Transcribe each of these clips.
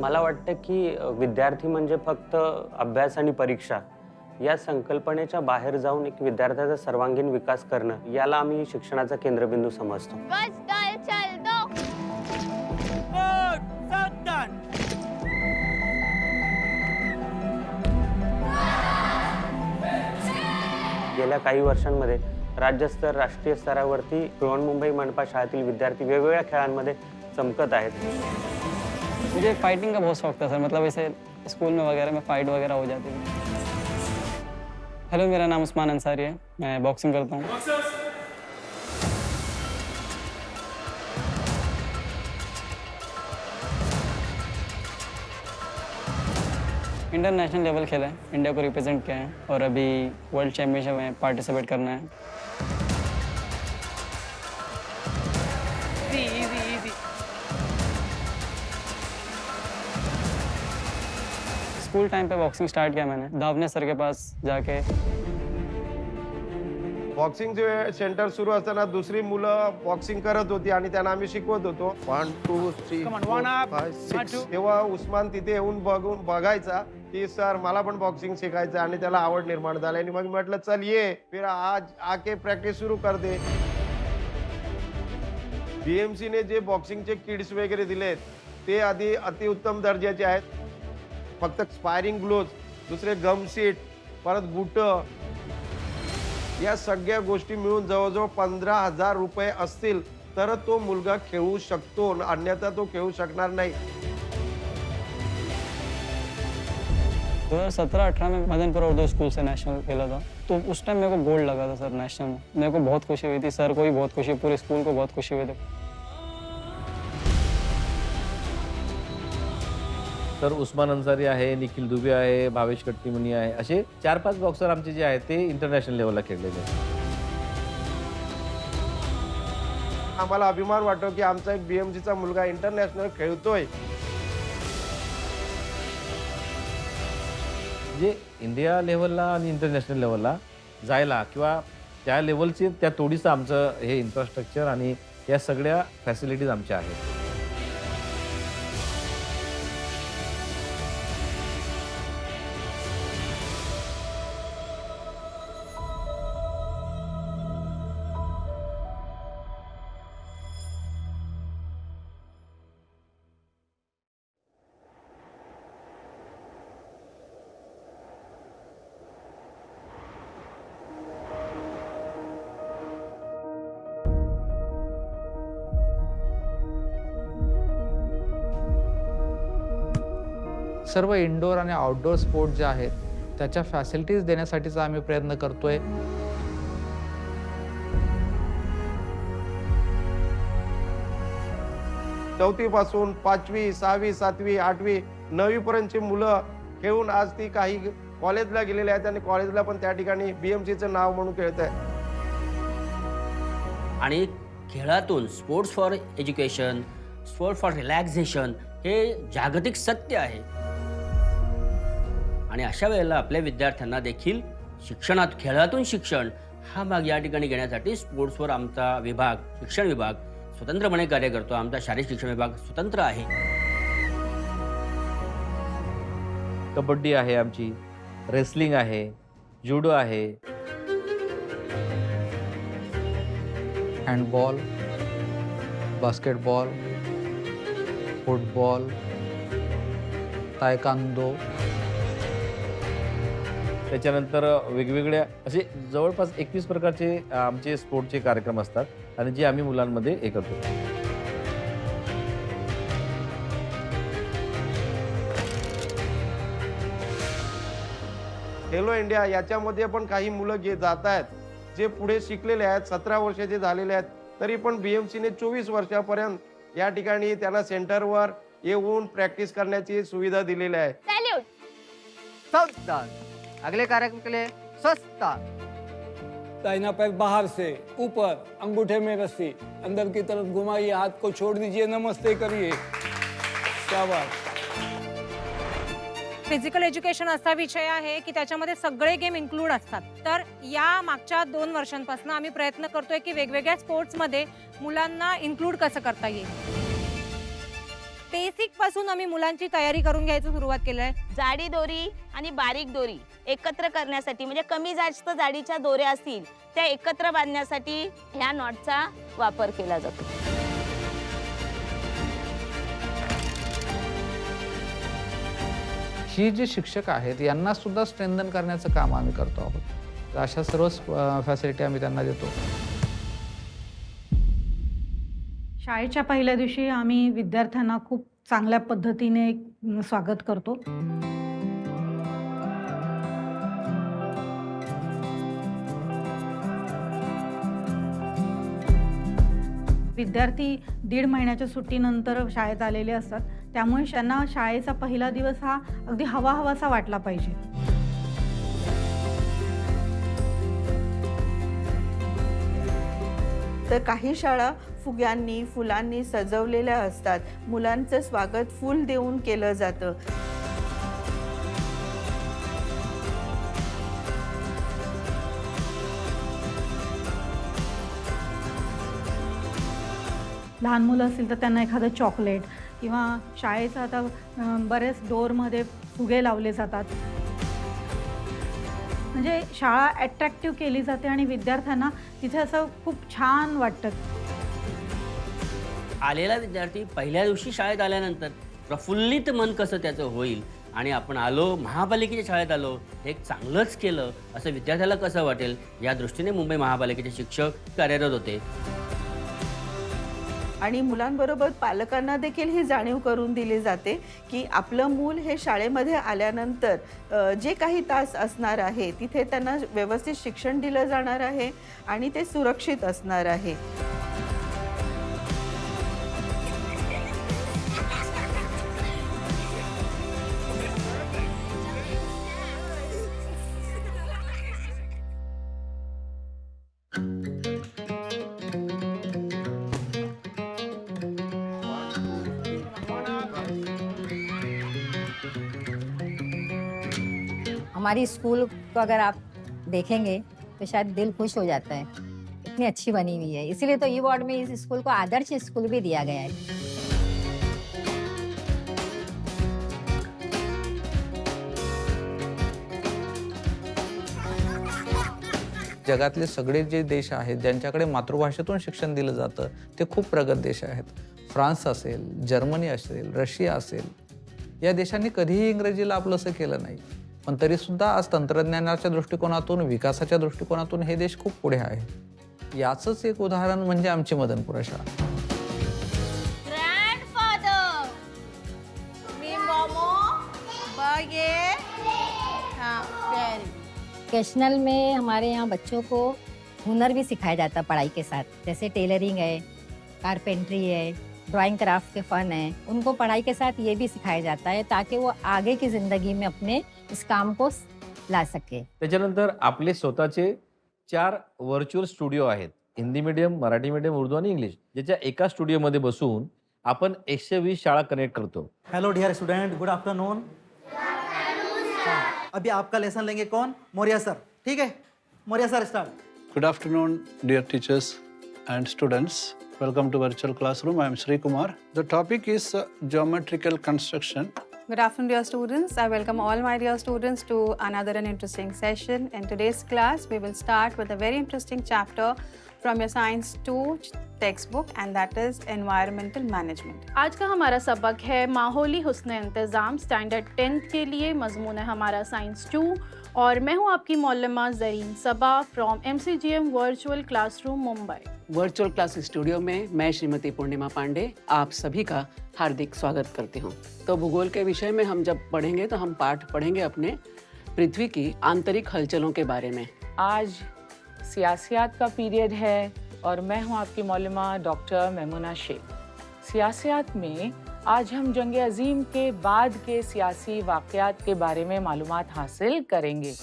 मला वाटतं की विद्यार्थी म्हणजे फक्त अभ्यास आणि परीक्षा या संकल्पनेच्या बाहेर जाऊन एक विद्यार्थ्याचा सर्वांगीण विकास करणं याला आम्ही शिक्षणाचा केंद्रबिंदू समजतो. गेल्या काही वर्षांमध्ये राज्यस्तर राष्ट्रीय स्तरावरती बृहन्मुंबई मनपा शाळेतील विद्यार्थी वेगवेगळ्या खेळांमध्ये चमकत आहेत. मुझे फाइटिंग का बहुत शौक था सर मतलब ऐसे स्कूल में वगैरह में फाइट वगैरह हो जाती थी। हेलो मेरा नाम उस्मान अंसारी है। मैं बॉक्सिंग करता हूँ। इंटरनेशनल लेवल खेला है। इंडिया को रिप्रेजेंट किया है और अभी वर्ल्ड चैम्पियनशिप में पार्टिसिपेट करना है। स्कूल टाइम पे बॉक्सिंग स्टार्ट किया मैंने दावने सर के पास जाके। बॉक्सिंगचे सेंटर सुरू असताना दुसरी मुलं बॉक्सिंग करत होती आणि त्यांना आम्ही शिकवत होतो. वन टू थ्री तेव्हा उस्मान तिथे येऊन बघून बघायचा की सर मला पण बॉक्सिंग शिकायचं आणि त्याला आवड निर्माण झाली आणि मग म्हटलं चल ये फिर आज आके प्रॅक्टिस सुरू कर दे. BMC ने जे बॉक्सिंगचे किड्स वगैरे दिलेत ते आधी अतिउत्तम दर्जाचे आहेत. फक्त स्पायरिंग ग्लोव्ज दुसरे गमसीट परत बुट. या सगळ्या गोष्टी मिळून जवळजवळ पंधरा हजार रुपये असतील तर तो मुलगा खेळू शकतो अन्यथा तो खेळू शकणार नाही. दो हज़ार सत्रह अठारह में मदनपुर उर्दू स्कूल से नेशनल खेला था। तो उस टाइम मेरे को गोल्ड लगा था सर नेशनल में। मेरे को बहुत खुशी हुई थी सर को भी बहुत खुशी पूरे स्कूल को बहुत खुशी हुई थी। तर उस्मान अन्सारी आहे निखिल दुबे आहे भावेश कट्टीमणी आहे. असे चार पाच बॉक्सर आमचे जे आहेत ते इंटरनॅशनल लेवलला खेळलेले आहेत. आम्हाला अभिमान वाटतो की आमचा एक BMC चा मुलगा इंटरनॅशनल खेळतोय. जे इंडिया लेवलला आणि इंटरनॅशनल लेवलला जायला किंवा त्या लेवलचे त्या तोडीचं आमचं हे इन्फ्रास्ट्रक्चर आणि या सगळ्या फॅसिलिटीज आमच्या आहेत. सर्व इनडोअर आणि आउटडोअर स्पोर्ट जे आहेत त्याच्या फॅसिलिटीज देण्यासाठीचा आम्ही प्रयत्न करतोय. चौथी पासून पाचवी सहावी सातवी आठवी नववी पर्यंतची मुलं खेळून आज ती काही कॉलेजला गेलेली आहेत आणि कॉलेजला पण त्या ठिकाणी BMC चं नाव म्हणून खेळत आहे आणि खेळातून sports for education sports for relaxation हे जागतिक सत्य आहे. आणि अशा वेळेला आपल्या विद्यार्थ्यांना देखील शिक्षणात खेळातून शिक्षण हा भाग या ठिकाणी घेण्यासाठी स्पोर्ट्सवर आमचा विभाग शिक्षण विभाग स्वतंत्रपणे कार्य करतो. आमचा शारीरिक शिक्षण विभाग स्वतंत्र आहे. कबड्डी आहे आमची रेसलिंग आहे जुडो आहे. Handball basketball football taekwondo. त्याच्यानंतर वेगवेगळ्या असे जवळपास एकवीस प्रकारचे आमचे स्पोर्टचे कार्यक्रम असतात आणि जे आम्ही मुलांमध्ये हे करतो. खेलो इंडिया याच्यामध्ये पण काही मुलं गे जात आहेत जे पुढे शिकलेले आहेत सतरा वर्षाचे झालेले आहेत तरी पण BMC ने चोवीस वर्षापर्यंत या ठिकाणी त्यांना सेंटरवर येऊन प्रॅक्टिस करण्याची सुविधा दिलेली आहे. अगले कार्यक्रम के लिए सस्ता दाहिना पैर बाहर से ऊपर अंगूठे में रस्सी अंदर की तरफ घुमाइए हाथ को छोड़ दीजिए नमस्ते करिए। शाबाश। फिजिकल एज्युकेशन असा विषय आहे की त्याच्यामध्ये सगळे गेम इन्क्लूड असतात. तर या मागच्या दोन वर्षांपासून आम्ही प्रयत्न करतोय की वेगवेगळ्या स्पोर्ट्समध्ये मुलांना इन्क्लूड कसं करता येईल? बेसिकपासून आम्ही मुलांची तयारी करून घ्यायची सुरुवात केली आहे. जाडी दोरी आणि बारीक दोरी एकत्र करण्यासाठी म्हणजे कमी जास्त जाडीच्या दोऱ्या असतील त्या एकत्र बांधण्यासाठी ह्या नॉटचा वापर केला जातो. ही जी शिक्षक आहेत यांना सुद्धा स्ट्रेंथन करण्याचं काम आम्ही करतो आहोत. तर अशा सर्व फॅसिलिटी आम्ही त्यांना देतो. शाळेच्या पहिल्या दिवशी आम्ही विद्यार्थ्यांना खूप चांगल्या पद्धतीने स्वागत करतो. विद्यार्थी दीड महिन्याच्या सुट्टीनंतर शाळेत आलेले असतात. त्यामुळे त्यांना शाळेचा पहिला दिवस हा अगदी हवा हवासा वाटला पाहिजे. तर काही शाळा फुग्यांनी फुलांनी सजवलेल्या असतात. मुलांचं स्वागत फूल देऊन केलं जातं. लहान मुलं असतील तर त्यांना एखादं चॉकलेट किंवा शाळेचं आता बरेच डोअरमध्ये फुगे लावले जातात. म्हणजे शाळा ॲट्रॅक्टिव्ह केली जाते आणि विद्यार्थ्यांना तिथे असं खूप छान वाटतं. आलेला विद्यार्थी पहिल्या दिवशी शाळेत आल्यानंतर प्रफुल्लित मन कसं त्याचं होईल आणि आपण आलो महापालिकेच्या शाळेत आलो हे चांगलंच केलं असं विद्यार्थ्याला कसं वाटेल? या दृष्टीने मुंबई महापालिकेचे शिक्षक कार्यरत होते. आणि मुलांबरोबर पालकांना देखील ही जाणीव करून दिली जाते की आपलं मूल हे शाळेमध्ये आल्यानंतर जे काही तास असणार आहे तिथे त्यांना व्यवस्थित शिक्षण दिलं जाणार आहे आणि ते सुरक्षित असणार आहे. हमारी स्कूल को अगर आप देखेंगे तो शायद दिल खुश हो जाता है। इतनी अच्छी बनी हुई है। इसीलिए तो ई वार्ड में इस स्कूल को आदर्श स्कूल भी दिया गया है। जगातले सगळे जे देश आहेत ज्यांच्याकडे मातृभाषेतून शिक्षण दिलं जातं ते खूप प्रगत देश आहेत. फ्रान्स असेल जर्मनी असेल रशिया असेल या देशांनी कधीही इंग्रजीला आपलंसं केलं नाही. पण तरीसुद्धा आज तंत्रज्ञानाच्या दृष्टिकोनातून विकासाच्या दृष्टिकोनातून हे देश खूप पुढे आहे. याचंच एक उदाहरण म्हणजे आमची मदनपुरा शाळा. ग्रैंडफादर मी मोमो बगे हाँ वेरी वोकेशनल में हमारे यहाँ बच्चों को हुनर भी सिखाया जाता है पढ़ाई के साथ। जैसे टेलरिंग है कारपेंट्री है ड्राइंग क्राफ्ट के फन है उनको पढ़ाई के साथ ये भी सिखाया जाता है ताकि वो आगे की ज़िंदगी में अपने इस काम को ला सके। त्याच्यानंतर आपले स्वतःचे चार व्हर्च्युअल स्टुडिओ आहेत. हिंदी मीडियम मराठी मीडियम उर्दू आणि इंग्लिश ज्याच्या एका स्टुडिओमध्ये बसून आपण एकशे वीस शाळा कनेक्ट करतो. Hello dear student good afternoon अभी आपका लेसन लेंगे कौन? मौर्य सर। ठीक है? Maurya sir start Good afternoon, dear teachers and students. Welcome to virtual classroom. I am Sri Kumar. The topic is uh, geometrical construction. Good afternoon, dear students. I welcome all my dear students to another an interesting session. In today's class, we will start with a very interesting chapter from your Science 2 textbook, and that is Environmental Management. आज का हमारा सबक है माहौली हुस्न इंतज़ाम standard tenth के लिए मजमून है हमारा साइंस टू और मैं हूँ आपकी मौलमा Zarin Saba from M C G M virtual classroom Mumbai virtual class studio में मैं श्रीमती पूर्णिमा पांडे आप सभी का हार्दिक स्वागत करती हूँ। तो भूगोल के विषय में हम जब पढ़ेंगे तो हम पाठ पढ़ेंगे अपने पृथ्वी की आंतरिक हलचलों के बारे में। आज सियासियात का पीरियड है और मैं हूँ आपकी मौलमा डॉक्टर मेमुना शेख। सियासियात में आज हम जंग अजीम के बाद के सियासी वाक़यात के बारे में मालूमात हासिल करेंगे।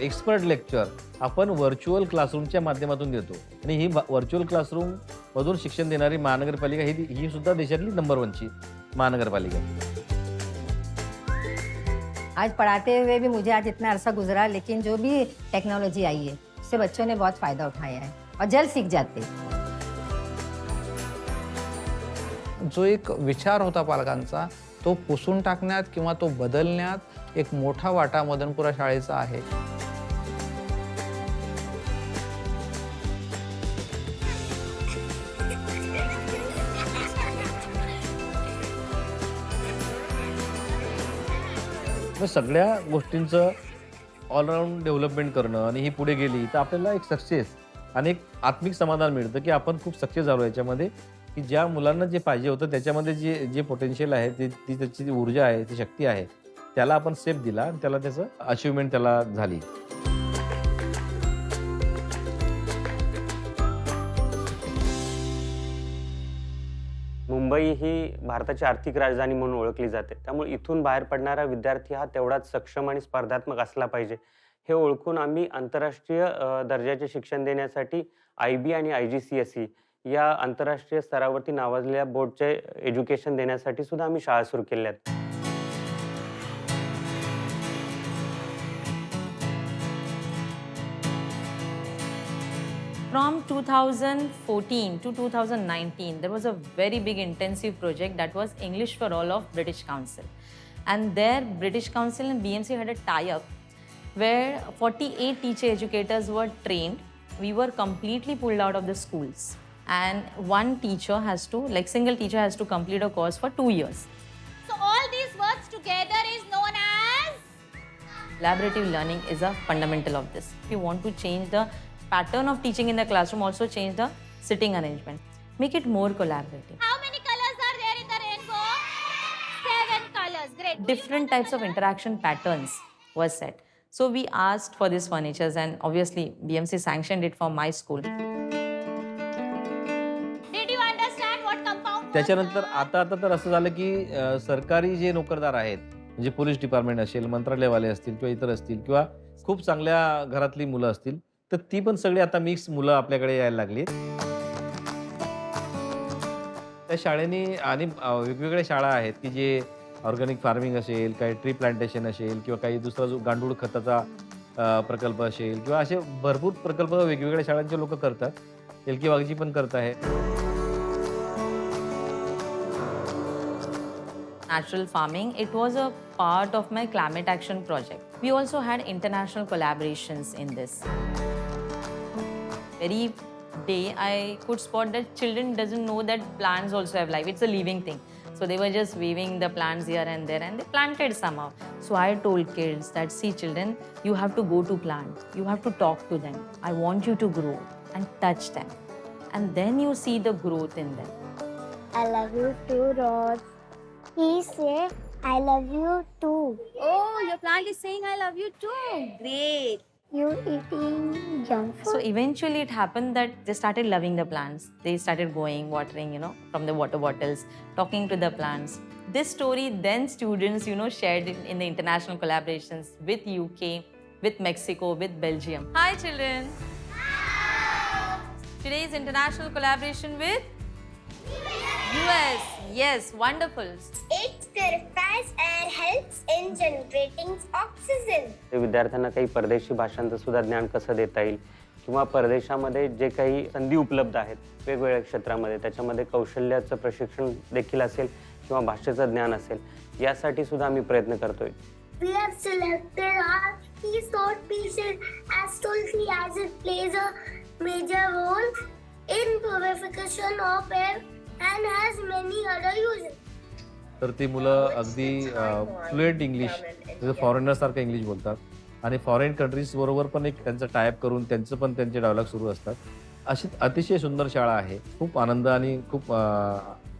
एक्सपर्ट लेक्चर आपण व्हर्च्युअल क्लासरूमच्या माध्यमातून देतो. आणि ही व्हर्च्युअल क्लासरूम मधून शिक्षण देणारी महानगरपालिका ही ही सुद्धा देशातली नंबर वनची महानगरपालिका. आज पढ़ाते हुए भी मुझे आज इतना अरसा गुजरा लेकिन जो भी टेक्नोलॉजी आई है उससे बच्चों ने बहुत फ़ायदा उठाया है और जल्द सीख जाते जो एक विचार होता पालकांचा तो पुसून टाकण्यात किंवा तो बदलण्यात एक मोठा वाटा मदनपुरा शाळेचा आहे. मग सगळ्या गोष्टींचं ऑलराऊंड डेव्हलपमेंट करणं आणि ही पुढे गेली तर आपल्याला एक सक्सेस आणि एक आत्मिक समाधान मिळतं की आपण खूप सक्सेस झालो याच्यामध्ये. की ज्या मुलांना जे पाहिजे होतं त्याच्यामध्ये जे जे पोटेन्शियल आहे ते ती त्याची जी ऊर्जा आहे ती शक्ती आहे त्याला आपण सेफ दिला आणि त्याला त्याचं अचिव्हमेंट त्याला झाली. मुंबई ही भारताची आर्थिक राजधानी म्हणून ओळखली जाते. त्यामुळे इथून बाहेर पडणारा विद्यार्थी हा तेवढाच सक्षम आणि स्पर्धात्मक असला पाहिजे. हे ओळखून आम्ही आंतरराष्ट्रीय दर्जाचे शिक्षण देण्यासाठी आय बी आणि I G C S E या आंतरराष्ट्रीय स्तरावरती नावाजलेल्या बोर्डचे एज्युकेशन देण्यासाठी सुद्धा आम्ही शाळा सुरू केल्या आहेत. From 2014 to 2019, there was a very big intensive project that was English for All of British Council. And there, British Council and BMC had a tie up where 48 teacher educators were trained. We were completely pulled out of the schools. And one teacher has to, like, single teacher has to complete a course for two years. So all these words together is known as Collaborative learning is a fundamental of this. If you want to change the pattern of teaching in the classroom, also change the sitting arrangement. Make it more collaborative. how many colors are there in the rainbow? Seven colors. Great. Different types of interaction patterns were set. So we asked for these furnitures, and obviously BMC sanctioned it for my school. Did you understand what compound? त्याच्यानंतर आता आता तर असं झालं की अ, सरकारी जे नोकरदार आहेत म्हणजे पोलीस डिपार्टमेंट असेल मंत्रालयवाले असतील किंवा इतर असतील किंवा खूप चांगल्या घरातली मुलं असतील तर ती पण सगळी आता मिक्स मुलं आपल्याकडे यायला लागली त्या शाळेने आणि वेगवेगळ्या शाळा आहेत की जे ऑर्गॅनिक फार्मिंग असेल काही ट्री प्लांटेशन असेल किंवा काही दुसरा जो गांडूळ खताचा प्रकल्प असेल किंवा असे भरपूर प्रकल्प वेगवेगळ्या शाळांचे लोक करतात एलकी वाघजी पण करत आहे Natural farming, it was a part of my climate action project. We also had international collaborations in this. Very day I could spot that children doesn't know that plants also have life. It's a living thing. So they were just waving the plants here and there and they planted somehow. So I told kids that see children, you have to go to plants. You have to talk to them. I want you to grow and touch them. And then you see the growth in them. I love you too, Rose. He said, I love you too. Oh, your plant is saying I love you too. Great. You eating junk food? So eventually it happened that they started loving the plants. They started going, watering, you know, from the water bottles, talking to the plants. This story then students, you know, shared in, in the international collaborations with UK, with Mexico, with Belgium. Hi children. Hi. Today's international collaboration with US. Yes, wonderful. It purifies air, helps in generating oxygen. ते विद्यार्थ्यांना काही परदेशी भाषांचं सुद्धा ज्ञान कसं देता येईल किंवा परदेशामध्ये जे काही संधी उपलब्ध आहेत वेगवेगळ्या क्षेत्रामध्ये त्याच्यामध्ये कौशल्याचं प्रशिक्षण देखील असेल किंवा भाषेचं ज्ञान असेल यासाठी सुद्धा आम्ही प्रयत्न करतोय We have selected our key sort pieces as free as it plays a major role in purification of air and has many other uses. तर ती मुलं अगदी फ्लुएंट इंग्लिश जसं फॉरेनर सारखं इंग्लिश बोलतात. आणि फॉरेन कंट्रीज बरोबर पण एक त्यांचं टायप करून त्यांचं पण त्यांचे डायलॉग सुरू असतात. अशी अतिशय सुंदर शाळा आहे. खूप आनंद आणि खूप अ,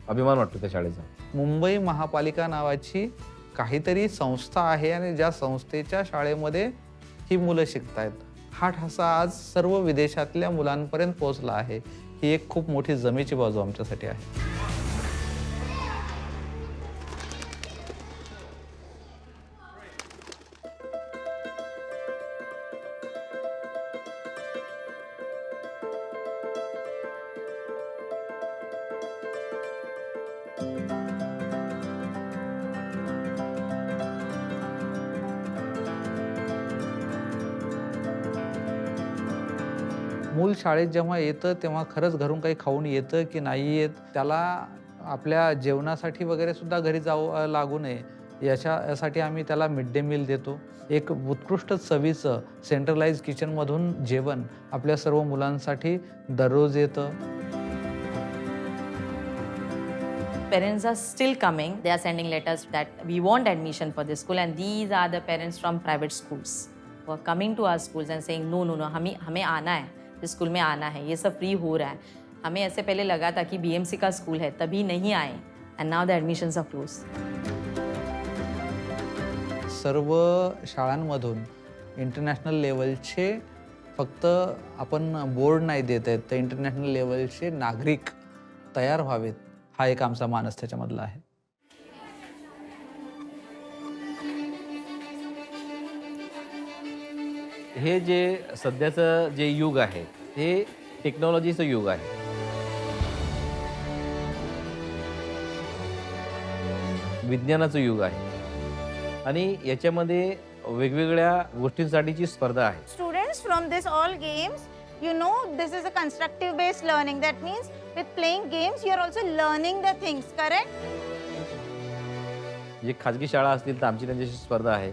अभिमान वाटतो त्या शाळेचा. मुंबई महापालिका नावाची काहीतरी संस्था आहे आणि ज्या संस्थेच्या शाळेमध्ये ही मुलं शिकत आहेत हा ठसा आज सर्व विदेशातल्या मुलांपर्यंत पोहोचला आहे. ही एक खूप मोठी जमेची बाजू आमच्यासाठी आहे. शाळेत जेव्हा येतं तेव्हा खरंच घरून काही खाऊन येतं की नाही येत त्याला आपल्या जेवणासाठी वगैरे सुद्धा घरी जाऊ लागू नये याच्या यासाठी आम्ही त्याला मिड डे मील देतो एक उत्कृष्ट चवीचं सेंट्रलाइज किचनमधून जेवण आपल्या सर्व मुलांसाठी दररोज येतं Parents are still coming. They are sending letters that we want admission for this school, and these are the parents from private schools who are coming to our schools and saying, no, no, no, हमें हमें आना है school में आना है ये सब free हो रहा है। हमें ऐसे पहले लगा था कि बीएमसी का स्कूल है तभी नहीं आए। And now the admissions are close सर्व शाळांमधून इंटरनॅशनल लेवलचे फक्त आपण बोर्ड नाही देत आहेत तर इंटरनॅशनल लेवलचे नागरिक तयार व्हावेत हा एक आमचा मानस त्याच्यामधला आहे. हे जे सध्याचं जे युग आहे हे टेक्नॉलॉजीचं युग आहे. विज्ञानाचं युग आहे. आणि याच्यामध्ये वेगवेगळ्या गोष्टींसाठीची स्पर्धा आहे. Student from this all games you know this is a constructive base learning that means with playing games you are also learning the things correct जे खाजगी शाळा असतील तर आमची त्यांच्याशी स्पर्धा आहे.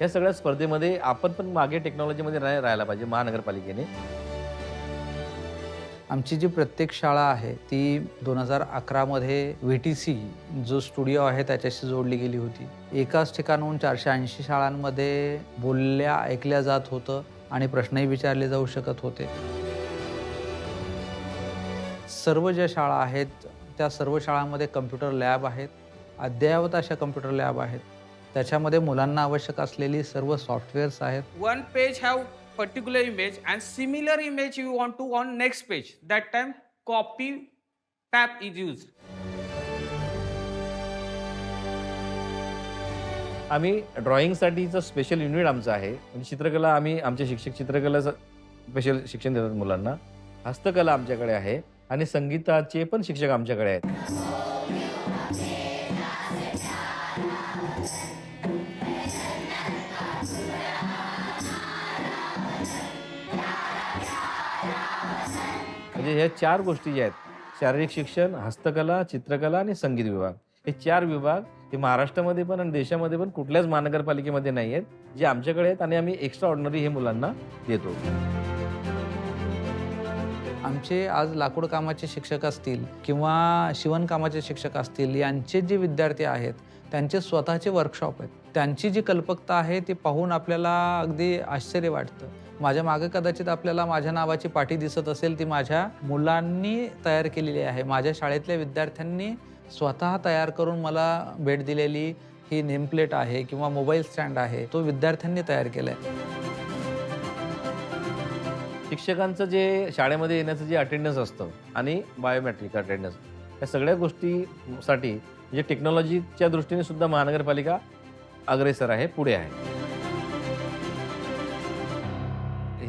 या सगळ्या स्पर्धेमध्ये आपण पण मागे टेक्नॉलॉजीमध्ये नाही राहायला पाहिजे महानगरपालिकेने. आमची जी प्रत्येक शाळा आहे ती दोन हजार अकरामध्ये व्ही टी सी जो स्टुडिओ आहे त्याच्याशी जोडली गेली होती. एकाच ठिकाणहून चारशे ऐंशी शाळांमध्ये बोलल्या ऐकल्या जात होतं आणि प्रश्नही विचारले जाऊ शकत होते. सर्व ज्या शाळा आहेत त्या सर्व शाळांमध्ये कम्प्युटर लॅब आहेत. अद्ययावत अशा कम्प्युटर लॅब आहेत. त्याच्यामध्ये मुलांना आवश्यक असलेली सर्व सॉफ्टवेअर्स आहेत. One page have particular image and similar image you want to on next page. That time copy tab is used. आम्ही ड्रॉइंगसाठीचं स्पेशल युनिट आमचं आहे. म्हणजे चित्रकला आम्ही आमचे शिक्षक चित्रकलाचं स्पेशल शिक्षण देतात मुलांना. हस्तकला आमच्याकडे आहे आणि संगीताचे पण शिक्षक आमच्याकडे आहेत. म्हणजे ह्या चार गोष्टी ज्या आहेत शारीरिक शिक्षण हस्तकला चित्रकला आणि संगीत विभाग. हे चार विभाग हे महाराष्ट्रामध्ये पण आणि देशामध्ये पण कुठल्याच महानगरपालिकेमध्ये नाही आहेत जे आमच्याकडे आहेत आणि आम्ही एक्स्ट्रा ऑर्डिनरी हे मुलांना देतो. आमचे आज लाकूड कामाचे शिक्षक असतील किंवा शिवणकामाचे शिक्षक असतील यांचे जे विद्यार्थी आहेत त्यांचे स्वतःचे वर्कशॉप आहेत. त्यांची जी कल्पकता आहे ती पाहून आपल्याला अगदी आश्चर्य वाटतं. माझ्या मागे कदाचित आपल्याला माझ्या नावाची पाठी दिसत असेल ती माझ्या मुलांनी तयार केलेली आहे. माझ्या शाळेतल्या विद्यार्थ्यांनी स्वतः तयार करून मला भेट दिलेली ही नेमप्लेट आहे किंवा मोबाईल स्टँड आहे तो विद्यार्थ्यांनी तयार केला आहे शिक्षकांचं जे शाळेमध्ये येण्याचं जे अटेंडन्स असतं आणि बायोमेट्रिक अटेंडन्स या सगळ्या गोष्टीसाठी म्हणजे टेक्नॉलॉजीच्या दृष्टीने सुद्धा महानगरपालिका अग्रेसर आहे पुढे आहे.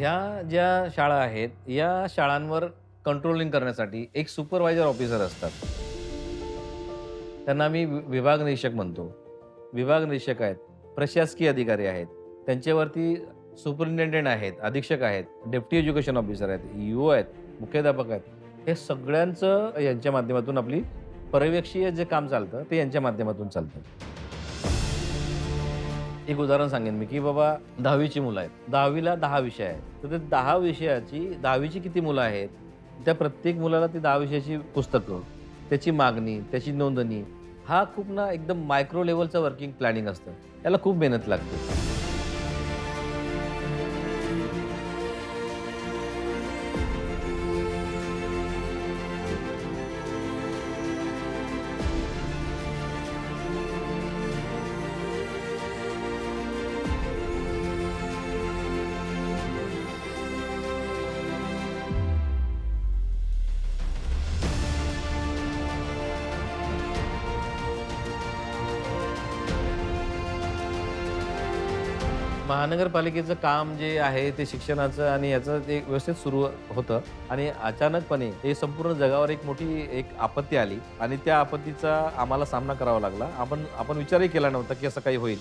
ह्या ज्या शाळा आहेत या शाळांवर कंट्रोलिंग करण्यासाठी एक सुपरवायझर ऑफिसर असतात. त्यांना आम्ही वि- विभाग निरीक्षक म्हणतो. विभाग निरीक्षक आहेत प्रशासकीय अधिकारी आहेत त्यांच्यावरती सुपरिंटेंडेंट आहेत अधीक्षक आहेत डेप्टी एज्युकेशन ऑफिसर आहेत यू आहेत मुख्याध्यापक आहेत. हे सगळ्यांचं यांच्या माध्यमातून आपली पर्यवेक्षीय जे काम चालतं ते यांच्या माध्यमातून चालतं. एक उदाहरण सांगेन मी की बाबा दहावीची मुलं आहेत. दहावीला दहा विषय आहेत. तर ते दहा विषयाची दहावीची किती मुलं आहेत? त्या प्रत्येक मुलाला ती दहा विषयाची पुस्तकं त्याची मागणी त्याची नोंदणी हा खूप ना एकदम मायक्रो लेवलचं वर्किंग प्लॅनिंग असतं. त्याला खूप मेहनत लागते. महानगरपालिकेचं काम जे आहे ते शिक्षणाचं आणि याचं ते व्यवस्थित सुरू होतं. आणि अचानकपणे हे संपूर्ण जगावर एक मोठी एक आपत्ती आली आणि त्या आपत्तीचा आम्हाला सामना करावा लागला. आपण आपण विचारही केला नव्हता की असं काही होईल.